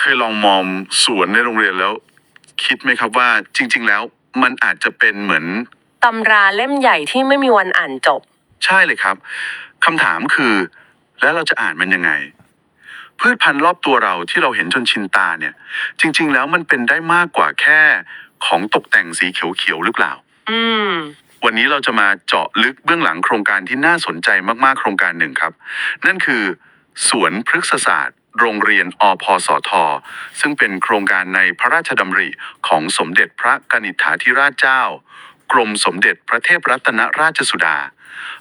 เคยลองมองสวนในโรงเรียนแล้ว คิดไหมครับว่าจริง ๆ แล้วมันอาจจะเป็นเหมือน ตำราเล่มใหญ่ที่ไม่มีวันอ่านจบ ใช่เลยครับคำถามคือ แล้วเราจะอ่านมันยังไง พืชพันธุ์รอบตัวเราที่เราเห็นจนชินตาเนี่ย จริง ๆ แล้วมันเป็นได้มากกว่าแค่ของตกแต่งสีเขียวๆหรือเปล่า อืม วันนี้เราจะมาเจาะลึกเบื้องหลังโครงการที่น่าสนใจมากๆโครงการหนึ่งครับ นั่นคือ สวนพฤกษศาสตร์ โรงเรียนอพสท ซึ่งเป็นโครงการในพระราชดำริของสมเด็จพระกนิษฐาธิราชเจ้า กรมสมเด็จพระเทพรัตนราชสุดา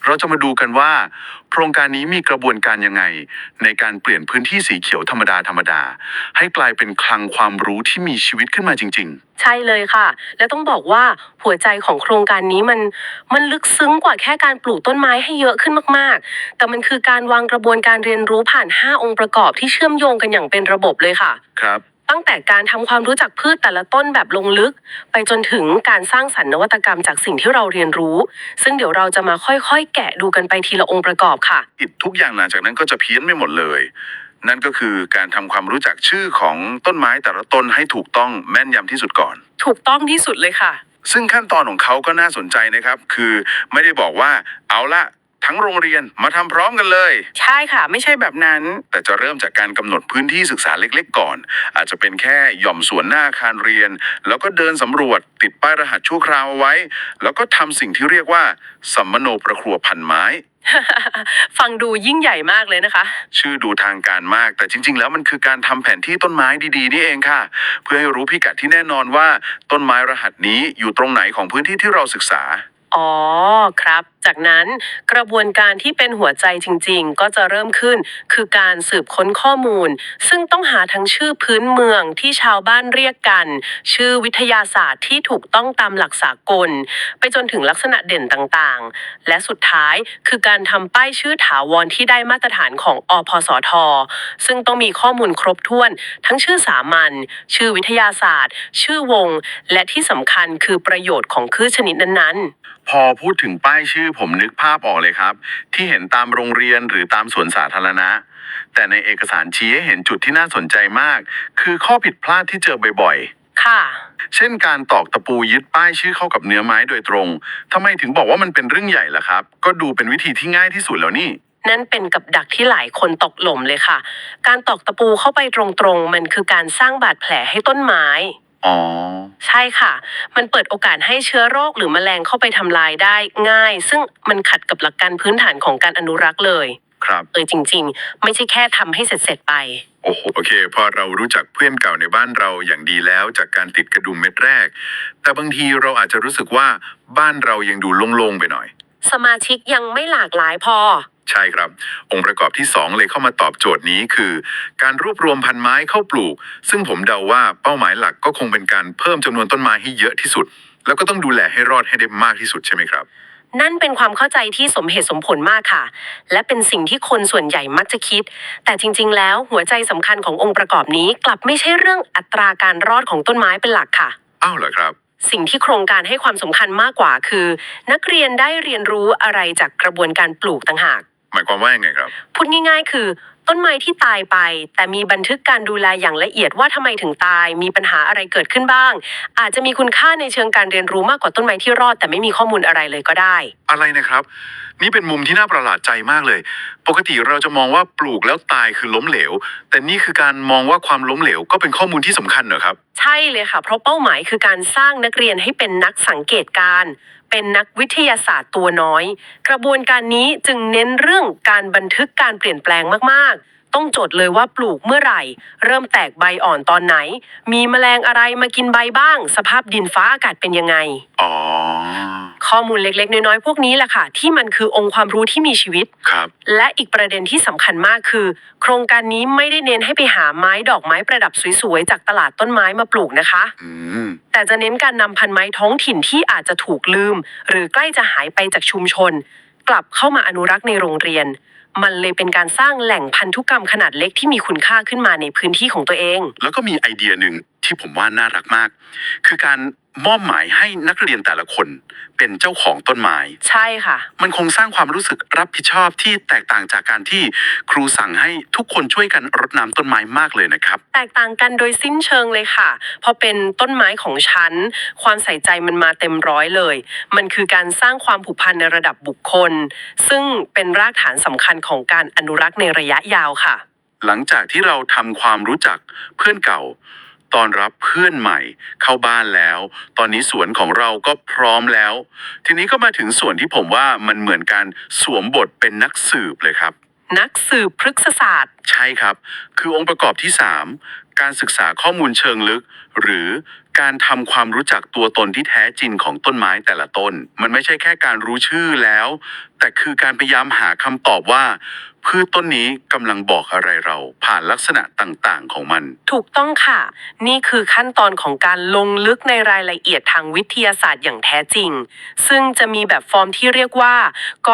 เราจะมาดูกันว่า โครงการนี้มีกระบวนการยังไง ในการเปลี่ยนพื้นที่สีเขียวธรรมดาธรรมดา ให้กลายเป็นคลังความรู้ที่มีชีวิตขึ้นมาจริง ๆ ใช่เลยค่ะ และต้องบอกว่าหัวใจของโครงการนี้มันมันลึกซึ้งกว่าแค่การปลูกต้นไม้ให้เยอะขึ้นมาก ๆ แต่มันคือการวางกระบวนการเรียนรู้ผ่าน 5 องค์ประกอบที่เชื่อมโยงกันอย่างเป็นระบบเลยค่ะ ครับ ตั้งแต่การทำความรู้จักพืชแต่ละต้นแบบลงลึก ไปจนถึงการสร้างสรรค์นวัตกรรมจากสิ่งที่เราเรียนรู้ ซึ่งเดี๋ยวเราจะมาค่อยๆ แกะดูกันไปทีละองค์ประกอบค่ะอิดทุกอย่างหลังจากนั้นก็จะเพี้ยนไปหมดเลย นั่นก็คือการทำความรู้จักชื่อของต้นไม้แต่ละต้นให้ถูกต้องแม่นยำที่สุดก่อน ถูกต้องที่สุดเลยค่ะ ซึ่งขั้นตอนของเขาก็น่าสนใจนะครับ คือไม่ได้บอกว่าเอาละ ทั้งโรงเรียนมาทำพร้อมกันเลย ใช่ค่ะ ไม่ใช่แบบนั้น แต่จะเริ่มจากการกำหนดพื้นที่ศึกษาเล็กๆ ก่อน อาจจะเป็นแค่หย่อมสวนหน้าอาคารเรียน แล้วก็เดินสำรวจติดป้ายรหัสชั่วคราวเอาไว้ แล้วก็ทำสิ่งที่เรียกว่าสัมมโนประครัวพันไม้ ฟังดูยิ่งใหญ่มากเลยนะคะ ชื่อดูทางการมาก แต่จริง ๆ แล้วมันคือการทำแผนที่ต้นไม้ดีๆ นี่เองค่ะ เพื่อให้รู้พิกัดที่แน่นอนว่า ต้นไม้รหัสนี้อยู่ตรงไหนของพื้นที่ที่เราศึกษา อ๋อครับจากนั้นกระบวนการที่เป็นหัวใจจริงๆ ก็จะเริ่มขึ้น คือการสืบค้นข้อมูล ซึ่งต้องหาทั้งชื่อพื้นเมืองที่ชาวบ้านเรียกกัน ชื่อวิทยาศาสตร์ที่ถูกต้องตามหลักสากล ไปจนถึงลักษณะเด่นต่างๆ และสุดท้ายคือการทำป้ายชื่อถาวรที่ได้มาตรฐานของอพสท ซึ่งต้องมีข้อมูลครบถ้วน ทั้งชื่อสามัญชื่อวิทยาศาสตร์ ชื่อวง และที่สำคัญคือประโยชน์ของพืชชนิดนั้นๆ พอพูดถึงป้ายชื่อผมนึกภาพออกเลยครับ ที่เห็นตามโรงเรียนหรือตามสวนสาธารณะ แต่ในเอกสารชี้ให้เห็นจุดที่น่าสนใจมาก คือข้อผิดพลาดที่เจอบ่อยค่ะ ๆ เช่นการตอกตะปูยึดป้ายชื่อเข้ากับเนื้อไม้โดยตรงทำไมถึงบอกว่ามันเป็นเรื่องใหญ่ล่ะครับ ก็ดูเป็นวิธีที่ง่ายที่สุดแล้วนี่ นั่นเป็นกับดักที่หลายคนตกหล่มเลยค่ะ การตอกตะปูเข้าไปตรงๆ มันคือการสร้างบาดแผลให้ต้นไม้ อ๋อ ใช่ค่ะ มันเปิดโอกาสให้เชื้อโรคหรือแมลงเข้าไปทำลายได้ง่าย ซึ่งมันขัดกับหลักการพื้นฐานของการอนุรักษ์เลย ครับ เออจริง ๆ ไม่ใช่แค่ทำให้เสร็จๆไป โอ้โหโอเค พอเรารู้จักเพื่อนเก่าในบ้านเราอย่างดีแล้วจากการติดกระดุมเม็ดแรก แต่บางทีเราอาจจะรู้สึกว่าบ้านเรายังดูโล่งๆไปหน่อย สมาชิกยังไม่หลากหลายพอ ใช่ครับ องค์ประกอบที่ 2 เลยเข้ามาตอบโจทย์นี้คือ การรวบรวมพันไม้เข้าปลูก ซึ่งผมเดาว่าเป้าหมายหลักก็คงเป็นการเพิ่มจำนวนต้นไม้ให้เยอะที่สุด แล้วก็ต้องดูแลให้รอดให้ได้มากที่สุดใช่ไหมครับนั่นเป็นความเข้าใจที่สมเหตุสมผลมากค่ะ และเป็นสิ่งที่คนส่วนใหญ่มักจะคิด แต่จริง ๆ แล้วหัวใจสำคัญขององค์ประกอบนี้กลับไม่ใช่เรื่องอัตราการรอดของต้นไม้เป็นหลักค่ะ อ้าวเหรอครับ สิ่งที่โครงการให้ความสำคัญมากกว่าคือ นักเรียนได้เรียนรู้อะไรจากกระบวนการปลูกต่างหาก หมายความว่ายังไงครับ พูดง่ายๆ คือ ต้นไม้ที่ตายไป แต่มีบันทึกการดูแลอย่างละเอียดว่าทำไมถึงตาย มีปัญหาอะไรเกิดขึ้นบ้าง อาจจะมีคุณค่าในเชิงการเรียนรู้มากกว่าต้นไม้ที่รอด แต่ไม่มีข้อมูลอะไรเลยก็ได้ อะไรนะครับ นี่เป็นมุมที่น่าประหลาดใจมากเลย ปกติเราจะมองว่าปลูกแล้วตายคือล้มเหลว แต่นี่คือการมองว่าความล้มเหลวก็เป็นข้อมูลที่สำคัญเหรอครับ ใช่เลยค่ะ เพราะเป้าหมายคือการสร้างนักเรียนให้เป็นนักสังเกตการณ์ เป็นนักวิทยาศาสตร์ตัวน้อย กระบวนการนี้จึงเน้นเรื่องการบันทึกการเปลี่ยนแปลงมากๆ ต้องจดเลยว่าปลูกเมื่อไหร่ เริ่มแตกใบอ่อนตอนไหน มีแมลงอะไรมากินใบบ้าง สภาพดินฟ้าอากาศเป็นยังไง อ๋อ ข้อมูลเล็กๆ น้อยๆ พวกนี้แหละค่ะ ที่มันคือองค์ความรู้ที่มีชีวิต ครับ และอีกประเด็นที่สำคัญมากคือ โครงการนี้ไม่ได้เน้นให้ไปหาไม้ดอกไม้ประดับสวยๆจากตลาดต้นไม้มาปลูกนะคะ อืม แต่จะเน้นการนำพันไม้ท้องถิ่นที่อาจจะถูกลืม หรือใกล้จะหายไปจากชุมชน กลับเข้ามาอนุรักษ์ในโรงเรียน มันเลยเป็นการสร้างแหล่งพันธุกรรมขนาดเล็กที่มีคุณค่าขึ้นมาในพื้นที่ของตัวเอง แล้วก็มีไอเดียหนึ่งที่ผมว่าน่ารักมาก คือการมอบหมายให้นักเรียนแต่ละคนเป็นเจ้าของต้นไม้ ใช่ค่ะ มันคงสร้างความรู้สึกรับผิดชอบที่แตกต่างจากการที่ครูสั่งให้ทุกคนช่วยกันรดน้ำต้นไม้มากเลยนะครับ แตกต่างกันโดยสิ้นเชิงเลยค่ะพอเป็นต้นไม้ของฉัน ความใส่ใจมันมาเต็มร้อยเลย มันคือการสร้างความผูกพันในระดับบุคคล ซึ่งเป็นรากฐานสำคัญของการอนุรักษ์ในระยะยาวค่ะ หลังจากที่เราทำความรู้จักเพื่อนเก่า ตอนรับเพื่อนใหม่เข้าบ้านแล้ว ตอนนี้สวนของเราก็พร้อมแล้ว ทีนี้ก็มาถึงส่วนที่ผมว่ามันเหมือนการสวมบทเป็นนักสืบเลยครับ นักสืบพฤกษศาสตร์ ใช่ครับ คือองค์ประกอบที่ 3 การศึกษาข้อมูลเชิงลึก หรือ การทำความรู้จักตัวตนที่แท้จริงของต้นไม้แต่ละต้น มันไม่ใช่แค่การรู้ชื่อแล้ว แต่คือการพยายามหาคำตอบว่า พืชต้นนี้กำลังบอกอะไรเรา ผ่านลักษณะต่างๆของมัน ถูกต้องค่ะ นี่คือขั้นตอนของการลงลึกในรายละเอียดทางวิทยาศาสตร์อย่างแท้จริง ซึ่งจะมีแบบฟอร์มที่เรียกว่าก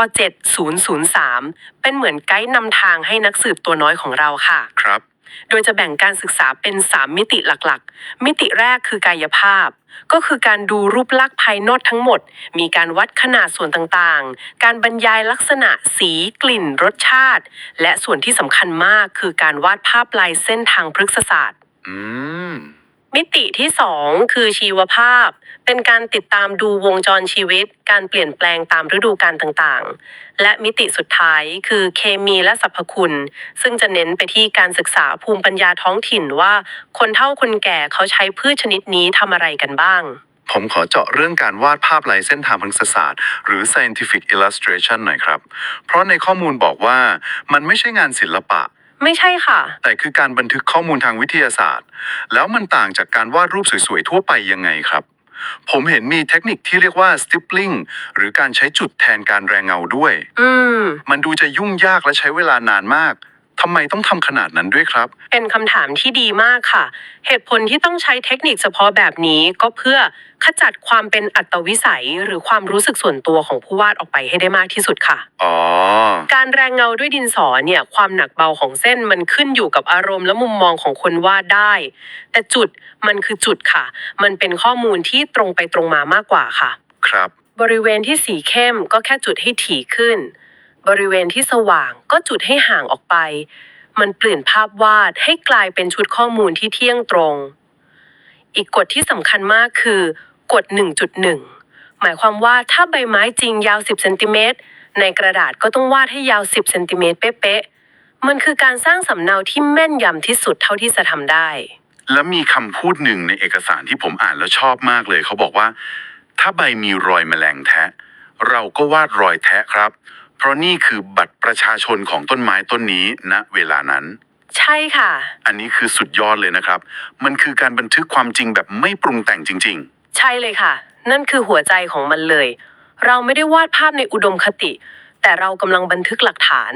7003 เป็นเหมือนไกด์นำทางให้นักสืบตัวน้อยของเราค่ะ ครับ โดยจะแบ่งการศึกษาเป็น 3 มิติหลักๆ มิติแรกคือกายภาพ ก็คือการดูรูปลักษณ์ภายนอกทั้งหมด มีการวัดขนาดส่วนต่างๆ การบรรยายลักษณะสีกลิ่น รสชาติ และส่วนที่สำคัญมากคือการวาดภาพลายเส้นทางพฤกษศาสตร์ อืม มิติที่ 2 คือชีวภาพ เป็นการติดตามดูวงจรชีวิต การเปลี่ยนแปลงตามฤดูกาลต่างๆ และมิติสุดท้ายคือเคมีและสรรพคุณ ซึ่งจะเน้นไปที่การศึกษาภูมิปัญญาท้องถิ่นว่า คนเฒ่าคนแก่เขาใช้พืชชนิดนี้ทำอะไรกันบ้างผมขอเจาะเรื่องการวาดภาพลายเส้นทางพฤกษศาสตร์ หรือ scientific illustration หน่อยครับ เพราะในข้อมูลบอกว่ามันไม่ใช่งานศิลปะ ไม่ใช่ค่ะ แต่คือการบันทึกข้อมูลทางวิทยาศาสตร์ แล้วมันต่างจากการวาดรูปสวยๆ ทั่วไปยังไงครับ ผมเห็นมีเทคนิคที่เรียกว่า stippling หรือการใช้จุดแทนการแรงเงาด้วย อืม มันดูจะยุ่งยากและใช้เวลานานมาก ทำไมต้องทำขนาดนั้นด้วยครับ เป็นคำถามที่ดีมากค่ะ เหตุผลที่ต้องใช้เทคนิคเฉพาะแบบนี้ก็เพื่อขจัดความเป็นอัตวิสัย หรือความรู้สึกส่วนตัวของผู้วาดออกไปให้ได้มากที่สุดค่ะ อ๋อ การแรงเงาด้วยดินสอเนี่ยความหนักเบาของเส้นมันขึ้นอยู่กับอารมณ์และมุมมองของคนวาดได้ แต่จุดมันคือจุดค่ะ มันเป็นข้อมูลที่ตรงไปตรงมามากกว่าค่ะ ครับ บริเวณที่สีเข้มก็แค่จุดให้ถี่ขึ้น บริเวณที่สว่างก็จุดให้ห่างออกไป มันเปลี่ยนภาพวาดให้กลายเป็นชุดข้อมูลที่เที่ยงตรง อีกกฎที่สำคัญมากคือกฎ 1.1 หมายความว่าถ้าใบไม้จริงยาว 10เซนติเมตรในกระดาษก็ต้องวาดให้ยาว 10เซนติเมตรเป๊ะๆ มันคือการสร้างสำเนาที่แม่นยำที่สุดเท่าที่จะทำได้ แล้วมีคำพูดหนึ่งในเอกสารที่ผมอ่านแล้วชอบมากเลย เขาบอกว่า ถ้าใบมีรอยแมลงแทะ เราก็วาดรอยแทะครับ เพราะนี่คือบัตรประชาชนของต้นไม้ต้นนี้ณเวลานั้น ใช่ค่ะ อันนี้คือสุดยอดเลยนะครับ มันคือการบันทึกความจริงแบบไม่ปรุงแต่งจริง ใช่เลยค่ะ นั่นคือหัวใจของมันเลย เราไม่ได้วาดภาพในอุดมคติ แต่เรากำลังบันทึกหลักฐาน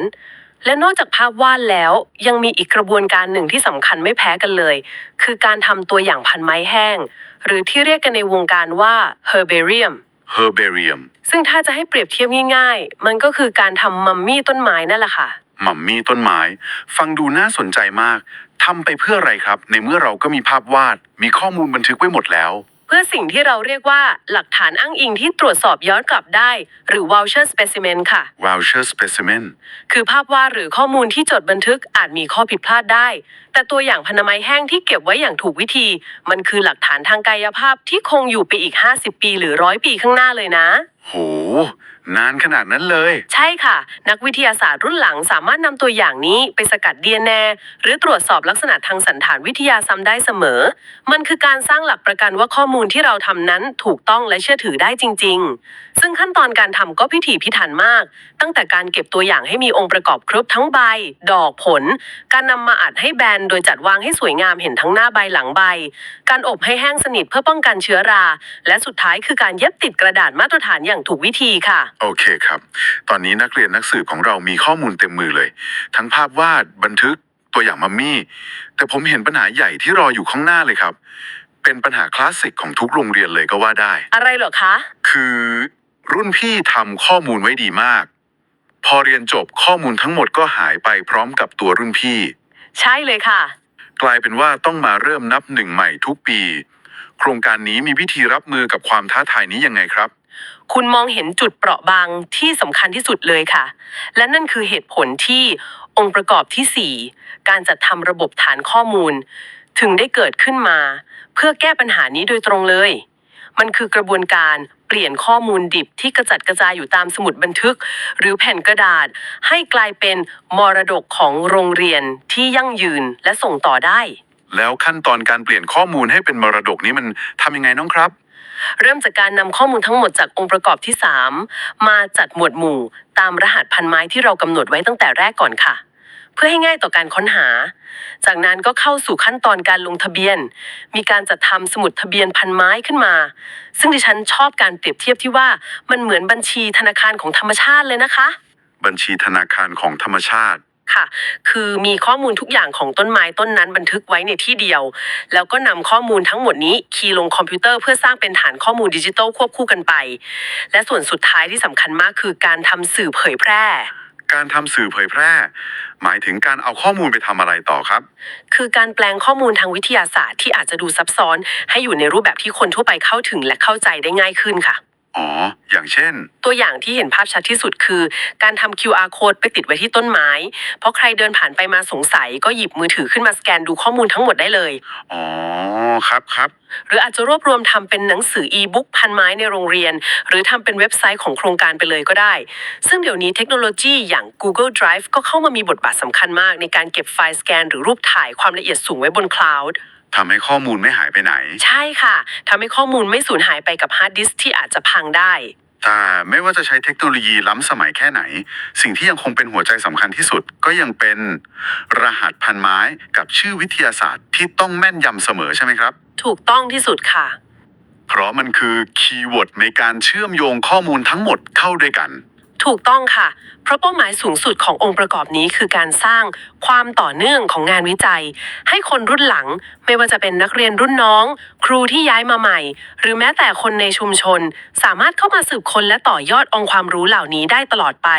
และนอกจากภาพวาดแล้วยังมีอีกกระบวนการหนึ่งที่สำคัญไม่แพ้กันเลย คือการทำตัวอย่างพันไม้แห้ง หรือที่เรียกกันในวงการว่า herbarium ๆ herbarium ซึ่งถ้าจะให้เปรียบเทียบง่ายๆ มันก็คือการทำมัมมี่ต้นไม้นั่นแหละค่ะ มัมมี่ต้นไม้ ฟังดูน่าสนใจมากทำไปเพื่ออะไรครับ ในเมื่อเราก็มีภาพวาด มีข้อมูลบันทึกไว้หมดแล้ว เพื่อสิ่งที่เราเรียกว่าหลักฐานอ้างอิงที่ตรวจสอบย้อนกลับได้ หรือ voucher specimen ค่ะ voucher specimen คือภาพวาดหรือข้อมูลที่จดบันทึกอาจมีข้อผิดพลาดได้ แต่ตัวอย่างพันธมัยแห้งที่เก็บไว้อย่างถูกวิธี มันคือหลักฐานทางกายภาพที่คงอยู่ไปอีก 50 ปีหรือร้อยปีข้างหน้าเลยนะ โห นานขนาดนั้นเลย ใช่ค่ะ นักวิทยาศาสตร์รุ่นหลังสามารถนำตัวอย่างนี้ไปสกัด DNA หรือตรวจสอบลักษณะทางสันฐานวิทยาซ้ำได้เสมอ มันคือการสร้างหลักประกันว่าข้อมูลที่เราทำนั้นถูกต้องและเชื่อถือได้จริง ๆ ซึ่งขั้นตอนการทำก็พิถีพิถันมาก ตั้งแต่การเก็บตัวอย่างให้มีองค์ประกอบครบทั้งใบ ดอกผล การนำมาอัดให้แบนโดยจัดวางให้สวยงามเห็นทั้งหน้าใบหลังใบ การอบให้แห้งสนิทเพื่อป้องกันเชื้อรา และสุดท้ายคือการเย็บติดกระดาษมาตรฐานอย่างถูกวิธีค่ะ โอเคครับ ตอนนี้นักเรียนนักสืบของเรามีข้อมูลเต็มมือเลย ทั้งภาพวาดบันทึกตัวอย่างมัมมี่ แต่ผมเห็นปัญหาใหญ่ที่รออยู่ข้างหน้าเลยครับ เป็นปัญหาคลาสสิกของทุกโรงเรียนเลยก็ว่าได้ อะไรเหรอคะ คือรุ่นพี่ทำข้อมูลไว้ดีมาก พอเรียนจบข้อมูลทั้งหมดก็หายไปพร้อมกับตัวรุ่นพี่ ใช่เลยค่ะ กลายเป็นว่าต้องมาเริ่มนับหนึ่งใหม่ทุกปี โครงการนี้มีวิธีรับมือกับความท้าทายนี้ยังไงครับ คุณมองเห็นจุดเปราะบางที่สำคัญที่สุดเลยค่ะ และนั่นคือเหตุผลที่องค์ประกอบที่ 4 การจัดทำระบบฐานข้อมูล ถึงได้เกิดขึ้นมา เพื่อแก้ปัญหานี้โดยตรงเลย มันคือกระบวนการเปลี่ยนข้อมูลดิบที่กระจัดกระจายอยู่ตามสมุดบันทึก หรือแผ่นกระดาษ ให้กลายเป็นมรดกของโรงเรียนที่ยั่งยืนและส่งต่อได้ แล้วขั้นตอนการเปลี่ยนข้อมูลให้เป็นมรดกนี้มันทำยังไงน้องครับ เริ่มจากการนำข้อมูลทั้งหมดจากองค์ประกอบที่ 3 มาจัดหมวดหมู่ ตามรหัสพันไม้ที่เรากำหนดไว้ตั้งแต่แรกก่อนค่ะ เพื่อให้ง่ายต่อการค้นหา จากนั้นก็เข้าสู่ขั้นตอนการลงทะเบียน มีการจัดทำสมุดทะเบียนพันไม้ขึ้นมา ซึ่งดิฉันชอบการเปรียบเทียบที่ว่ามันเหมือนบัญชีธนาคารของธรรมชาติเลยนะคะ บัญชีธนาคารของธรรมชาติค่ะ คือมีข้อมูลทุกอย่างของต้นไม้ต้นนั้นบันทึกไว้ในที่เดียว แล้วก็นำข้อมูลทั้งหมดนี้คีย์ลงคอมพิวเตอร์เพื่อสร้างเป็นฐานข้อมูลดิจิทัลควบคู่กันไป และส่วนสุดท้ายที่สำคัญมากคือการทำสื่อเผยแพร่ การทำสื่อเผยแพร่ หมายถึงการเอาข้อมูลไปทำอะไรต่อครับ คือการแปลงข้อมูลทางวิทยาศาสตร์ที่อาจจะดูซับซ้อน ให้อยู่ในรูปแบบที่คนทั่วไปเข้าถึงและเข้าใจได้ง่ายขึ้นค่ะ อ๋อ อย่างเช่น ตัวอย่างที่เห็นภาพชัดที่สุดคือ การทำ QR code ไปติดไว้ที่ต้นไม้ เพราะใครเดินผ่านไปมาสงสัยก็หยิบมือถือขึ้นมาสแกนดูข้อมูลทั้งหมดได้เลย อ๋อ ครับครับ หรืออาจจะรวบรวมทำเป็นหนังสืออีบุ๊กพันไม้ในโรงเรียน หรือทำเป็นเว็บไซต์ของโครงการไปเลยก็ได้ ซึ่งเดี๋ยวนี้เทคโนโลยีอย่าง Google Drive ก็เข้ามามีบทบาทสำคัญมากในการเก็บไฟล์สแกน หรือรูปถ่ายความละเอียดสูงไว้บนคลาวด์ ทำให้ข้อมูลไม่หายไปไหน ใช่ค่ะทำให้ข้อมูลไม่สูญหายไปกับฮาร์ดดิสก์ที่อาจจะพังได้ แต่ไม่ว่าจะใช้เทคโนโลยีล้ำสมัยแค่ไหน สิ่งที่ยังคงเป็นหัวใจสำคัญที่สุดก็ยังเป็นรหัสพันไม้กับชื่อวิทยาศาสตร์ที่ต้องแม่นยำเสมอใช่ไหมครับ ถูกต้องที่สุดค่ะ เพราะมันคือคีย์เวิร์ดในการเชื่อมโยงข้อมูลทั้งหมดเข้าด้วยกัน ถูกต้องค่ะ เพราะเป้าหมายสูงสุดขององค์ประกอบนี้คือการสร้างความต่อเนื่องของงานวิจัย ให้คนรุ่นหลังไม่ว่าจะเป็นนักเรียนรุ่นน้อง ครูที่ย้ายมาใหม่ หรือแม้แต่คนในชุมชน สามารถเข้ามาสืบค้นและต่อยอดองค์ความรู้เหล่านี้ได้ตลอดไป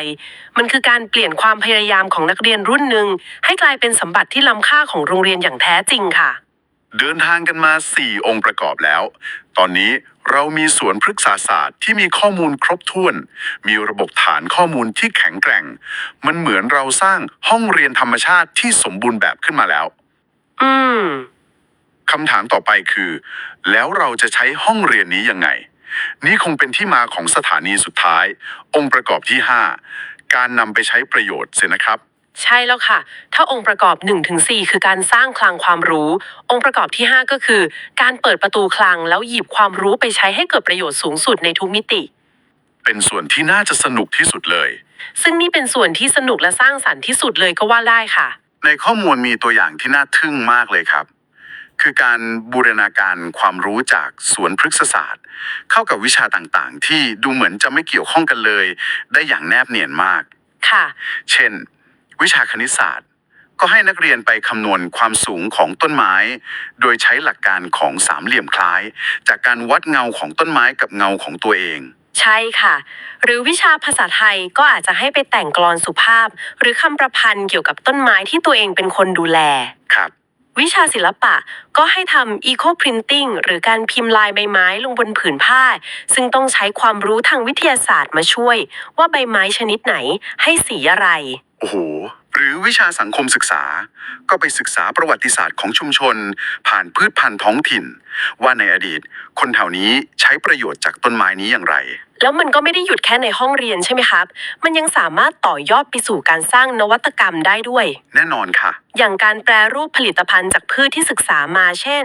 มันคือการเปลี่ยนความพยายามของนักเรียนรุ่นหนึ่งให้กลายเป็นสมบัติที่ล้ำค่าของโรงเรียนอย่างแท้จริงค่ะ เดินทางกันมา 4 องค์ประกอบแล้ว ตอนนี้เรามีสวนพฤกษาศาสตร์ที่มีข้อมูลครบถ้วน มีระบบฐานข้อมูลที่แข็งแกร่ง มันเหมือนเราสร้างห้องเรียนธรรมชาติที่สมบูรณ์แบบขึ้นมาแล้ว อืม คำถามต่อไปคือ แล้วเราจะใช้ห้องเรียนนี้ยังไง นี่คงเป็นที่มาของสถานีสุดท้าย องค์ประกอบที่ 5 การนำไปใช้ประโยชน์เสียนะครับ ใช่แล้วค่ะ ถ้าองค์ประกอบ 1-4 คือการสร้างคลังความรู้ องค์ประกอบที่ 5 ก็คือ การเปิดประตูคลังแล้วหยิบความรู้ไปใช้ให้เกิดประโยชน์สูงสุดในทุกมิติ เป็นส่วนที่น่าจะสนุกที่สุดเลย ซึ่งนี่เป็นส่วนที่สนุกและสร้างสรรค์ที่สุดเลยก็ว่าได้ค่ะ ในข้อมูลมีตัวอย่างที่น่าทึ่งมากเลยครับ คือการบูรณาการความรู้จากสวนพฤกษศาสตร์ เข้ากับวิชาต่างๆ ที่ดูเหมือนจะไม่เกี่ยวข้องกันเลย ได้อย่างแนบเนียนมาก ค่ะ เช่น วิชาคณิตศาสตร์ ก็ให้นักเรียนไปคำนวณความสูงของต้นไม้ โดยใช้หลักการของสามเหลี่ยมคล้าย จากการวัดเงาของต้นไม้กับเงาของตัวเอง ใช่ค่ะ หรือวิชาภาษาไทยก็อาจจะให้ไปแต่งกลอนสุภาพ หรือคำประพันธ์เกี่ยวกับต้นไม้ที่ตัวเองเป็นคนดูแล ครับ วิชาศิลปะก็ให้ทำ Eco Printing หรือการพิมพ์ลายใบไม้ลงบนผืนผ้า ซึ่งต้องใช้ความรู้ทางวิทยาศาสตร์มาช่วย ว่าใบไม้ชนิดไหนให้สีอะไร โอ้โห หรือวิชาสังคมศึกษา ก็ไปศึกษาประวัติศาสตร์ของชุมชน ผ่านพืชพันธุ์ท้องถิ่น ว่าในอดีต คนแถวนี้ใช้ประโยชน์จากต้นไม้นี้อย่างไร แล้วมันก็ไม่ได้หยุดแค่ในห้องเรียนใช่ไหมครับ มันยังสามารถต่อยอดไปสู่การสร้างนวัตกรรมได้ด้วย แน่นอนค่ะ อย่างการแปรรูปผลิตภัณฑ์จากพืชที่ศึกษามาเช่น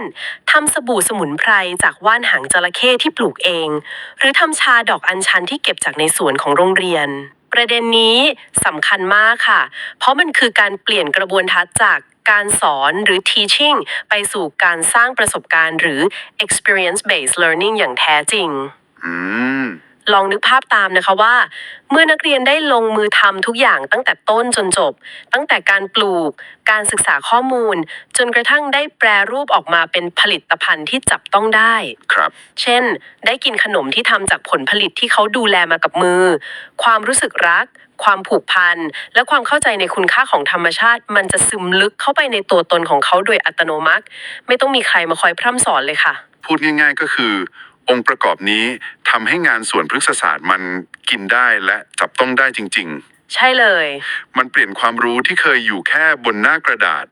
ทำสบู่สมุนไพรจากว่านหางจระเข้ที่ปลูกเอง หรือทำชาดอกอัญชันที่เก็บจากในสวนของโรงเรียน ประเด็นนี้สำคัญมากค่ะ เพราะมันคือการเปลี่ยนกระบวนทัศน์จากการสอนหรือ teaching ไปสู่การสร้างประสบการณ์หรือ experience based learning อย่างแท้จริง อืม ลองนึกภาพตามนะคะว่า เมื่อนักเรียนได้ลงมือทำทุกอย่างตั้งแต่ต้นจนจบ ตั้งแต่การปลูก การศึกษาข้อมูล จนกระทั่งได้แปรรูปออกมาเป็นผลิตภัณฑ์ที่จับต้องได้ ครับ เช่น ได้กินขนมที่ทำจากผลผลิตที่เขาดูแลมากับมือ ความรู้สึกรัก ความผูกพัน และความเข้าใจในคุณค่าของธรรมชาติ มันจะซึมลึกเข้าไปในตัวตนของเขาโดยอัตโนมัติ ไม่ต้องมีใครมาคอยพร่ำสอนเลยค่ะ พูดง่ายๆก็คือ องค์ประกอบนี้ทำให้งานส่วนพฤกษศาสตร์มันกินได้และจับต้องได้จริงใช่เลยๆมันเปลี่ยนความรู้ที่เคยอยู่แค่บนหน้ากระดาษ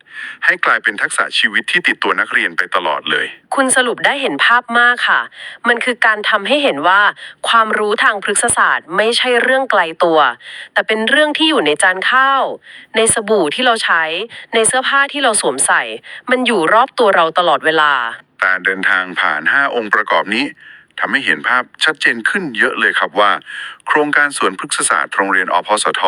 ให้กลายเป็นทักษะชีวิตที่ติดตัวนักเรียนไปตลอดเลย คุณสรุปได้เห็นภาพมากค่ะ มันคือการทำให้เห็นว่า ความรู้ทางพฤกษศาสตร์ไม่ใช่เรื่องไกลตัว แต่เป็นเรื่องที่อยู่ในจานข้าว ในสบู่ที่เราใช้ ในเสื้อผ้าที่เราสวมใส่ มันอยู่รอบตัวเราตลอดเวลา การเดินทางผ่าน 5 องค์ประกอบนี้ทำให้เห็นภาพชัดเจนขึ้นเยอะเลยครับว่า โครงการสวนพฤกษศาสตร์โรงเรียนอพสท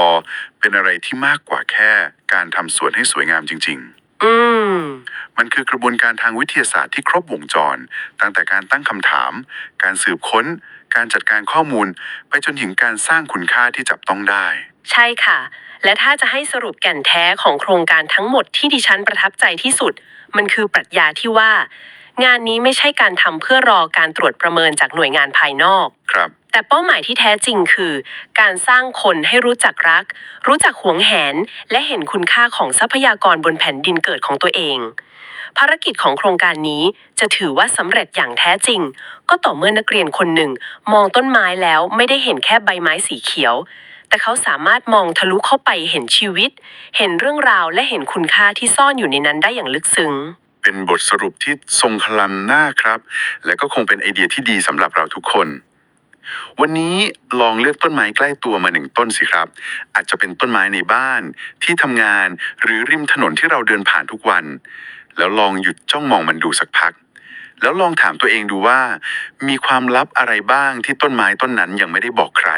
เป็นอะไรที่มากกว่าแค่ การทำสวนให้สวยงามจริง ๆ อืม มันคือกระบวนการทางวิทยาศาสตร์ที่ครบวงจร ตั้งแต่การตั้งคำถาม การสืบค้น การจัดการข้อมูล ไปจนถึงการสร้างคุณค่าที่จับต้องได้ ใช่ค่ะ และถ้าจะให้สรุปแก่นแท้ของโครงการทั้งหมดที่ดิฉันประทับใจที่สุด มันคือปรัชญาที่ว่า งานนี้ไม่ใช่การทำเพื่อรอการตรวจประเมินจากหน่วยงานภายนอก ครับ แต่เป้าหมายที่แท้จริงคือ การสร้างคนให้รู้จักรัก รู้จักหวงแหน และเห็นคุณค่าของทรัพยากรบนแผ่นดินเกิดของตัวเอง ภารกิจของโครงการนี้จะถือว่าสำเร็จอย่างแท้จริง ก็ต่อเมื่อนักเรียนคนหนึ่ง มองต้นไม้แล้วไม่ได้เห็นแค่ใบไม้สีเขียว แต่เขาสามารถมองทะลุเข้าไปเห็นชีวิต เห็นเรื่องราวและเห็นคุณค่าที่ซ่อนอยู่ในนั้นได้อย่างลึกซึ้ง เป็นบทสรุปที่ทรงพลังหน้าครับ และก็คงเป็นไอเดียที่ดีสำหรับเราทุกคน วันนี้ลองเลือกต้นไม้ใกล้ตัวมาหนึ่งต้นสิครับ อาจจะเป็นต้นไม้ในบ้านที่ทำงานหรือริมถนนที่เราเดินผ่านทุกวัน แล้วลองหยุดจ้องมองมันดูสักพัก แล้วลองถามตัวเองดูว่า มีความลับอะไรบ้างที่ต้นไม้ต้นนั้นยังไม่ได้บอกใคร